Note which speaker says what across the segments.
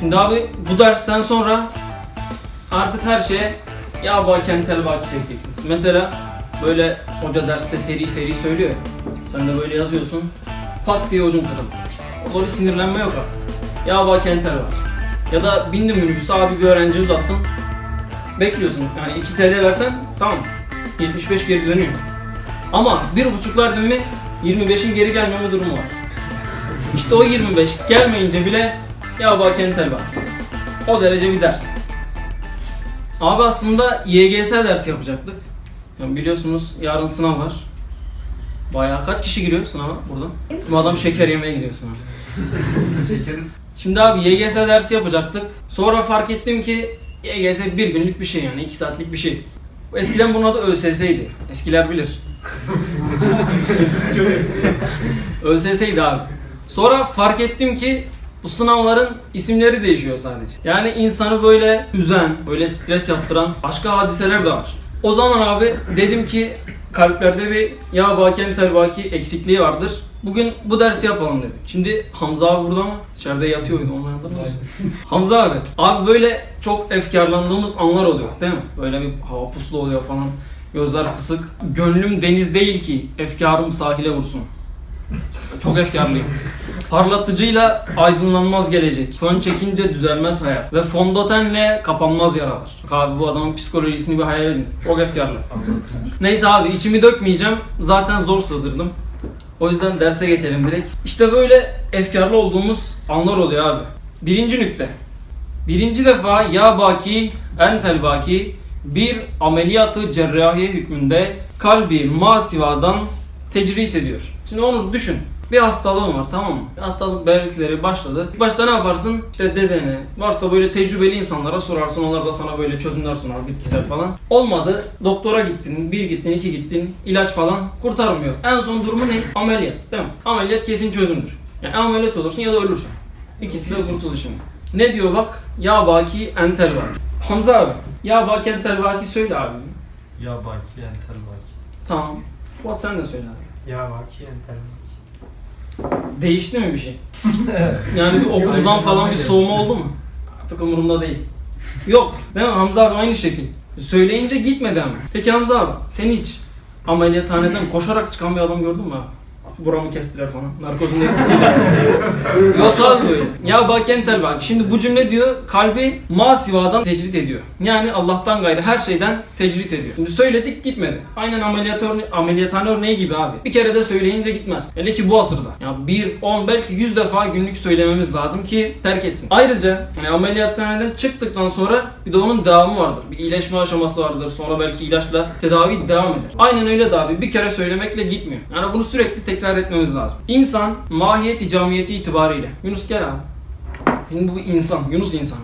Speaker 1: Şimdi abi bu dersten sonra artık her şeye ya baken tel baki çekeceksiniz. Mesela böyle hoca derste seri seri söylüyor. Sen de böyle yazıyorsun. Pat diye ucun kırıldı. Orada bir sinirlenme yok artık. Ya baken tel baki. Ya da bindin minibüse abi bir öğrenci uzattın. Bekliyorsun. Yani 2 TL versen tamam. 75 geri dönüyor. Ama bir buçuk verdin mi 25'in geri gelmeme durumu var. İşte o 25 gelmeyince bile ya bak entel bak. O derece bir ders. Abi aslında YGS dersi yapacaktık. Yani biliyorsunuz yarın sınav var. Bayağı kaç kişi giriyor sınava burada? Bu adam şeker yemeye gidiyor sınava.
Speaker 2: Şekerin
Speaker 1: Şimdi abi YGS dersi yapacaktık. Sonra fark ettim ki YGS bir günlük bir şey yani iki saatlik bir şey. Eskiden bunun adı ÖSS'ydi. Eskiler bilir. ÖSS'ydi abi. Sonra fark ettim ki bu sınavların isimleri değişiyor sadece. Yani insanı böyle üzen, böyle stres yaptıran başka hadiseler de var. O zaman abi dedim ki kalplerde bir ya baken terbaki eksikliği vardır. Bugün bu dersi yapalım dedik. Şimdi Hamza abi burada mı? İçeride yatıyordu onlardan mı? Hamza abi. Abi böyle çok efkarlandığımız anlar oluyor değil mi? Böyle bir hava puslu oluyor falan. Gözler kısık. Gönlüm deniz değil ki efkarım sahile vursun. Çok efkarlıyım. Parlatıcıyla aydınlanmaz gelecek. Fön çekince düzelmez hayat. Ve fondötenle kapanmaz yaralar. Abi bu adamın psikolojisini bir hayal edin. Çok efkarlı. Neyse abi içimi dökmeyeceğim. Zaten zor sığdırdım. O yüzden derse geçelim direkt. İşte böyle efkarlı olduğumuz anlar oluyor abi. Birinci nükte. Birinci defa ya baki entel baki bir ameliyatı cerrahi hükmünde kalbi masivadan tecrit ediyor. Şimdi onu düşün. Bir hastalığın var tamam mı? Hastalık belirtileri başladı. İlk başta ne yaparsın? İşte dedene, varsa böyle tecrübeli insanlara sorarsın. Onlar da sana böyle çözümler sunar bitkisel falan. Olmadı. Doktora gittin, bir gittin, iki gittin. ilaç falan kurtarmıyor. En son durumu ne? Ameliyat değil mi? Ameliyat kesin çözümdür. Yani ameliyat olursun ya da ölürsün. İkisi de kurtuluşun. Ne diyor bak? Ya baki entel baki. Hamza abi. Ya baki entel baki söyle abi.
Speaker 2: ya baki entel baki.
Speaker 1: Tamam. Fuat sen de söyle abi.
Speaker 3: Ya baki entel
Speaker 1: Değişti mi bir şey? Yani bir okuldan falan bir soğuma oldu mu? Artık umurumda değil. Yok. Değil mi Hamza abi aynı şekil. Söyleyince gitmedi ama. Peki Hamza abi sen hiç ameliyathaneden koşarak çıkan bir adam gördün mü abi? Buramı kestiler falan. Narkozun etkisiyle. Yok abi böyle. Ya bak entel bak. Şimdi bu cümle diyor kalbi masivadan tecrit ediyor. Yani Allah'tan gayrı her şeyden tecrit ediyor. Şimdi söyledik gitmedi. Aynen ameliyat örne ameliyathane örneği gibi abi. Bir kere de söyleyince gitmez. Hele ki bu asırda. Ya bir, on belki yüz defa günlük söylememiz lazım ki terk etsin. Ayrıca yani ameliyathaneden çıktıktan sonra bir de onun devamı vardır. Bir iyileşme aşaması vardır. Sonra belki ilaçla tedavi devam eder. Aynen öyle de abi. Bir kere söylemekle gitmiyor. Yani bunu sürekli tekrar etmemiz lazım. İnsan mahiyeti camiyeti itibariyle. Yunus gel abi. Şimdi bu insan. Yunus insanı.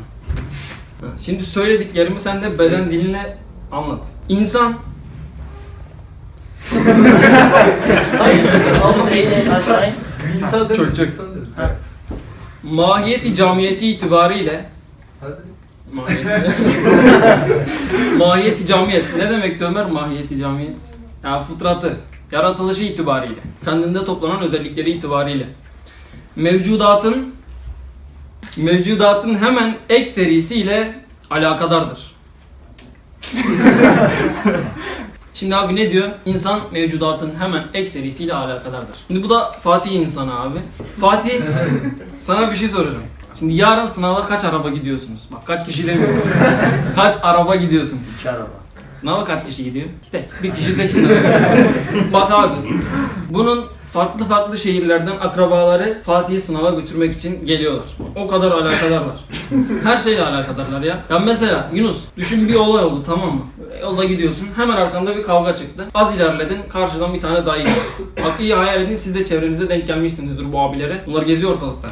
Speaker 1: Şimdi söylediklerimi sen de beden dilinle anlat. İnsan. Çok, çok.
Speaker 2: İnsan
Speaker 1: mahiyeti camiyeti itibariyle
Speaker 2: Hadi.
Speaker 1: mahiyeti, mahiyeti camiyet ne demek Ömer mahiyeti camiyet? Ya fıtratı, yaratılışı itibariyle, kendinde toplanan özellikleri itibariyle mevcudatın mevcudatın hemen ek serisiyle alakadardır. Şimdi abi ne diyor? İnsan mevcudatın hemen ek serisiyle alakadardır. Şimdi bu da Fatih insanı abi. Fatih sana bir şey soracağım. Şimdi yarın sınava kaç araba gidiyorsunuz? Bak kaç kişi demiyorum. kaç araba gidiyorsunuz?
Speaker 3: İki araba.
Speaker 1: Sınava kaç kişi gidiyor? Tek. Bir kişi tek sınava. Bak abi. Bunun farklı farklı şehirlerden akrabaları Fatih'i sınava götürmek için geliyorlar. O kadar alakadarlar. Her şeyle alakadarlar ya. Ya mesela Yunus düşün bir olay oldu tamam mı? Yolda gidiyorsun hemen arkanda bir kavga çıktı. Az ilerledin karşıdan bir tane dayı geldi. Bak iyi hayal edin siz de çevrenizde denk gelmişsinizdir bu abilere. Bunlar geziyor ortalıkta.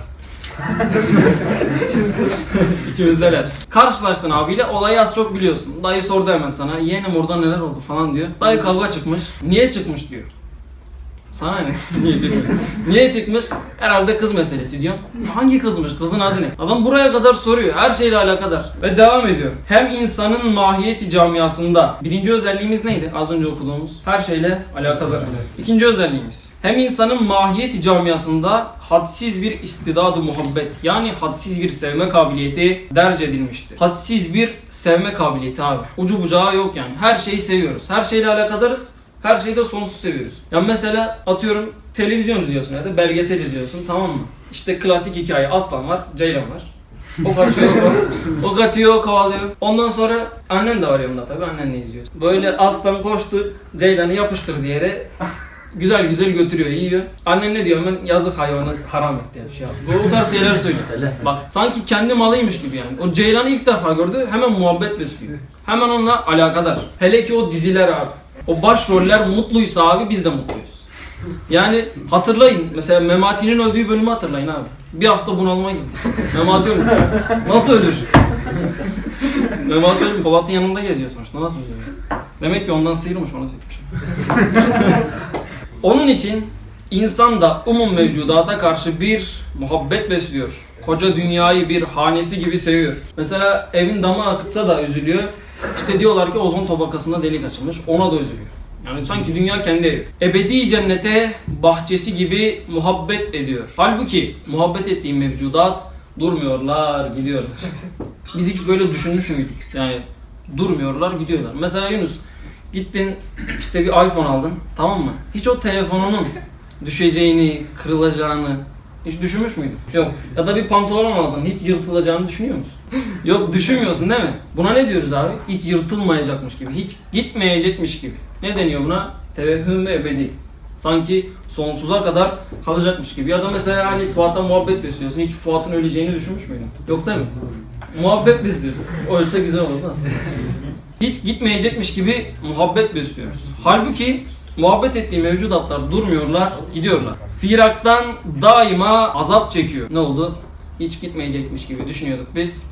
Speaker 1: İçimizdeler. Karşılaştın abiyle olayı az çok biliyorsun. Dayı sordu hemen sana. Yeğenim orada neler oldu falan diyor. Dayı kavga çıkmış. Niye çıkmış diyor. Sana ne? Niye çekmiş? Niye çekmiş? Herhalde kız meselesi diyorum. Hangi kızmış? Kızın adı ne? Adam buraya kadar soruyor. Her şeyle alakadar. Ve devam ediyor. Hem insanın mahiyeti camiasında. Birinci özelliğimiz neydi? Az önce okuduğumuz. Her şeyle alakadarız. İkinci özelliğimiz. Hem insanın mahiyeti camiasında hadsiz bir istidadı muhabbet yani hadsiz bir sevme kabiliyeti derc edilmiştir. Hadsiz bir sevme kabiliyeti abi. Ucu bucağı yok yani. Her şeyi seviyoruz. Her şeyle alakadarız. Her şeyi de sonsuz seviyoruz. Ya mesela atıyorum televizyon izliyorsun ya da belgesel izliyorsun tamam mı? İşte klasik hikaye aslan var, ceylan var. O kaçıyor, o, o kaçıyor, o kovalıyor. Ondan sonra annen de var yanında tabii, annenle izliyorsun. Böyle aslan koştu, ceylanı yapıştırdı yere. Güzel güzel götürüyor, yiyor. Annen ne diyor? Ben yazık hayvanı haram etti ya bir şey yaptı. Bu, bu tarz şeyler söylüyor. Bak sanki kendi malıymış gibi yani. O ceylanı ilk defa gördü, hemen muhabbet besliyor. Hemen onunla alakadar. Hele ki o diziler abi. O başroller mutluysa abi biz de mutluyuz. Yani hatırlayın mesela Memati'nin öldüğü bölümü hatırlayın abi. Bir hafta bunalıma gitti. Memati ölmüş. Nasıl ölür? Memati ölmüş. Polat'ın yanında geziyor sonuçta. Nasıl ölür? Demek ki ondan sıyrılmış ona sıkmış. Onun için insan da umum mevcudata karşı bir muhabbet besliyor. Koca dünyayı bir hanesi gibi seviyor. Mesela evin damı akıtsa da üzülüyor. İşte diyorlar ki ozon tabakasında delik açılmış. Ona da üzülüyor. Yani sanki dünya kendi evi. Ebedi cennete bahçesi gibi muhabbet ediyor. Halbuki muhabbet ettiğim mevcudat durmuyorlar, gidiyorlar. Biz hiç böyle düşünmüş müydük? Yani durmuyorlar, gidiyorlar. Mesela Yunus gittin işte bir iPhone aldın tamam mı? Hiç o telefonunun düşeceğini, kırılacağını hiç düşünmüş müydün? Yok. Ya da bir pantolon aldın hiç yırtılacağını düşünüyor musun? Yok düşünmüyorsun değil mi? Buna ne diyoruz abi? Hiç yırtılmayacakmış gibi, hiç gitmeyecekmiş gibi. Ne deniyor buna? Tevehhüm ebedi. Sanki sonsuza kadar kalacakmış gibi. Ya da mesela hani Fuat'a muhabbet besliyorsun. Hiç Fuat'ın öleceğini düşünmüş müydün? Yok değil mi? Muhabbet besliyoruz. Ölse güzel olur aslında. Hiç gitmeyecekmiş gibi muhabbet besliyoruz. Halbuki muhabbet ettiği mevcudatlar durmuyorlar, gidiyorlar. Firaktan daima azap çekiyor. Ne oldu? Hiç gitmeyecekmiş gibi düşünüyorduk biz.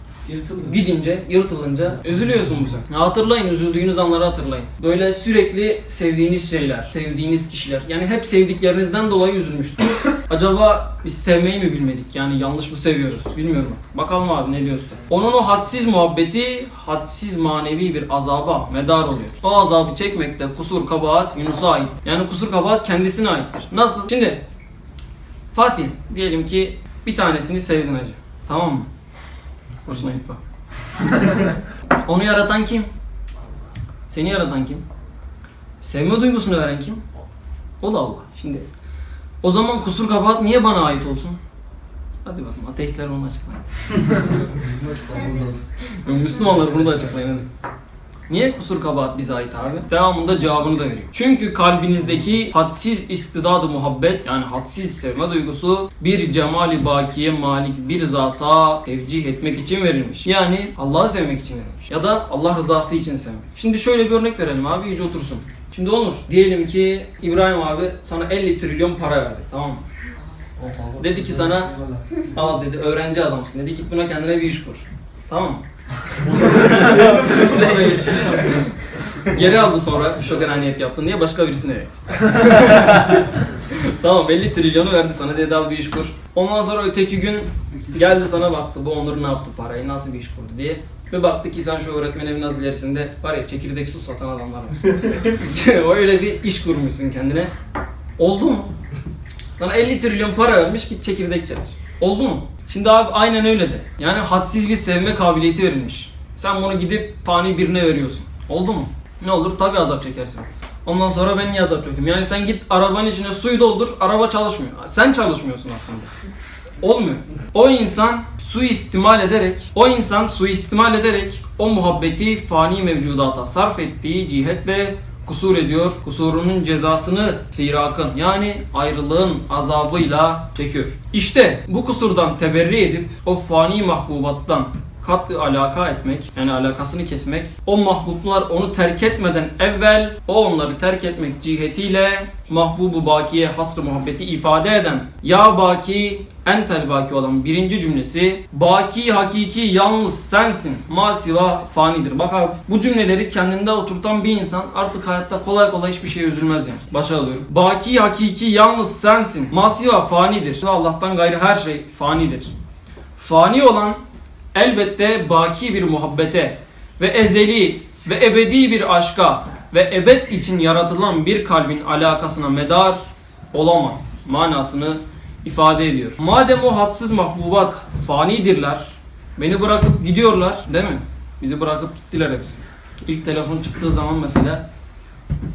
Speaker 1: Gidince, yırtılınca üzülüyorsun bu sefer. Hatırlayın, üzüldüğünüz anları hatırlayın. Böyle sürekli sevdiğiniz şeyler, sevdiğiniz kişiler. Yani hep sevdiklerinizden dolayı üzülmüşsünüz. Acaba biz sevmeyi mi bilmedik? Yani yanlış mı seviyoruz? Bilmiyorum. Bakalım abi ne diyor usta. Onun o hadsiz muhabbeti, hadsiz manevi bir azaba medar oluyor. O azabı çekmekte kusur kabahat Yunus'a ait. Yani kusur kabahat kendisine aittir. Nasıl? Şimdi Fatih diyelim ki bir tanesini sevdin hacı. Tamam mı? Hoşuna git bak. Onu yaratan kim? Seni yaratan kim? Sevme duygusunu veren kim? O da Allah. Şimdi o zaman kusur kabahat niye bana ait olsun? Hadi bakalım ateistler onu açıklayın. Müslümanlar bunu da açıklayın hadi. Niye kusur kabahat bize ait abi? Devamında cevabını da veriyor. Çünkü kalbinizdeki hadsiz istidadı muhabbet yani hadsiz sevme duygusu bir cemali bakiye malik bir zata tevcih etmek için verilmiş. Yani Allah'ı sevmek için verilmiş. Ya da Allah rızası için sevmek. Şimdi şöyle bir örnek verelim abi iyice otursun. Şimdi Onur diyelim ki İbrahim abi sana 50 trilyon para verdi tamam mı? Dedi ki sana al dedi öğrenci adamsın dedi git buna kendine bir iş kur. Tamam mı? Geri aldı sonra çok enaniyet yaptın diye başka birisine tamam 50 trilyonu verdi sana dedi al bir iş kur. Ondan sonra öteki gün geldi sana baktı bu Onur ne yaptı parayı nasıl bir iş kurdu diye. Ve baktı ki sen şu öğretmen evinin az ilerisinde var ya çekirdek su satan adamlar var. Öyle bir iş kurmuşsun kendine. Oldu mu? Sana 50 trilyon para vermiş git çekirdek çalış. Oldu mu? Şimdi abi aynen öyle de. Yani hadsiz bir sevme kabiliyeti verilmiş. Sen bunu gidip fani birine veriyorsun. Oldu mu? Ne olur? Tabi azap çekersin. Ondan sonra ben niye azap çekiyorum? Yani sen git arabanın içine suyu doldur, araba çalışmıyor. Sen çalışmıyorsun aslında. Olmuyor. O insan suistimal ederek, o insan suistimal ederek o muhabbeti fani mevcudata sarf ettiği cihetle kusur ediyor. Kusurunun cezasını firakın yani ayrılığın azabıyla çekiyor. İşte bu kusurdan teberri edip o fani mahbubattan katı alaka etmek, yani alakasını kesmek, o mahbublar onu terk etmeden evvel o onları terk etmek cihetiyle mahbubu bakiye hasr muhabbeti ifade eden ya baki entel baki olan birinci cümlesi baki hakiki yalnız sensin masiva fanidir. Bak abi bu cümleleri kendinde oturtan bir insan artık hayatta kolay kolay hiçbir şeye üzülmez yani. Başa alıyorum. Baki hakiki yalnız sensin. Masiva fanidir. Allah'tan gayrı her şey fanidir. Fani olan elbette baki bir muhabbete ve ezeli ve ebedi bir aşka ve ebed için yaratılan bir kalbin alakasına medar olamaz manasını ifade ediyor. Madem o hadsiz mahbubat fanidirler, beni bırakıp gidiyorlar değil mi? Bizi bırakıp gittiler hepsi. İlk telefon çıktığı zaman mesela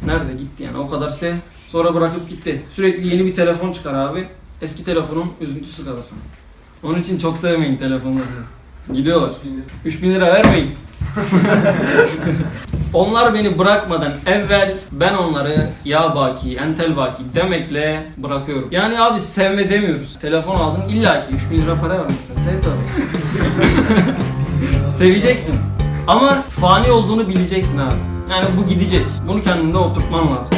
Speaker 1: nerede gitti yani o kadar sev sonra bırakıp gitti. Sürekli yeni bir telefon çıkar abi. Eski telefonun üzüntüsü kalırsın. Onun için çok sevmeyin telefonları. Gidiyorlar. 3000 lira vermeyin. Onlar beni bırakmadan evvel ben onları ya baki, entel baki demekle bırakıyorum. Yani abi sevme demiyoruz. Telefon aldın illa ki 3000 lira para vermişsin. Sev tabii. Seveceksin. Ama fani olduğunu bileceksin abi. Yani bu gidecek. Bunu kendinde oturtman lazım.